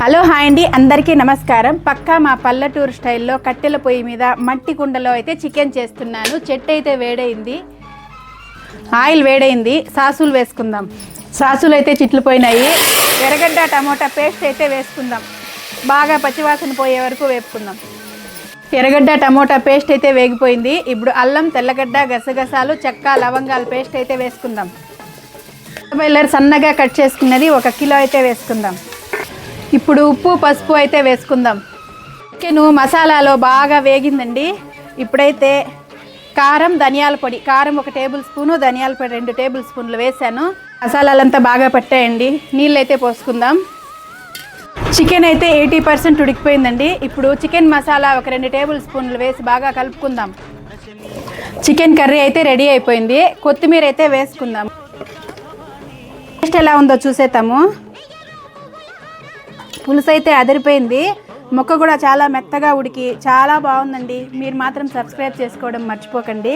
Hello hi అండి అందరికీ నమస్కారం. పక్కా మా పల్లెటూరు స్టైల్లో కట్టెల పొయ్యి మీద మట్టి కుండలో అయితే చికెన్ చేస్తున్నాను. చెట్టు అయితే వేడైంది. ఆయిల్ వేడైంది. సాసులు వేసుకుందాం. సాసులు అయితే చిట్లు పోయినాయి. ఎర్రగడ్డ టమోటా పేస్ట్ అయితే వేసుకుందాం. బాగా పచ్చివాసన పోయే వరకు వేపుకుందాం. ఎర్రగడ్డ టమోటా పేస్ట్ అయితే వేగిపోయింది. ఇప్పుడు అల్లం తెల్లగడ్డ గసగసాలు చెక్క లవంగాల పేస్ట్ అయితే వేసుకుందాం. బాయిలర్ సన్నగా కట్ చేసుకున్నది ఒక కిలో అయితే వేసుకుందాం. ఇప్పుడు ఉప్పు పసుపు అయితే వేసుకుందాం. చికెను మసాలాలో బాగా వేగిందండి. ఇప్పుడైతే కారం ధనియాల పొడి. కారం ఒక టేబుల్ స్పూను ధనియాల పొడి రెండు టేబుల్ స్పూన్లు వేసాను మసాలాలంతా బాగా పట్టాయండి. నీళ్ళు అయితే పోసుకుందాం. చికెన్ అయితే ఎయిటీ పర్సెంట్ ఉడికిపోయిందండి. ఇప్పుడు చికెన్ మసాలా ఒక రెండు టేబుల్ స్పూన్లు వేసి బాగా కలుపుకుందాం. చికెన్ కర్రీ అయితే రెడీ అయిపోయింది. కొత్తిమీర అయితే వేసుకుందాం. టేస్ట్ ఎలా ఉందో చూసేద్దాము. పులుసు అయితే అదిరిపోయింది. మొక్క కూడా చాలా మెత్తగా ఉడికి చాలా బాగుందండి. మీరు మాత్రం సబ్స్క్రైబ్ చేసుకోవడం మర్చిపోకండి.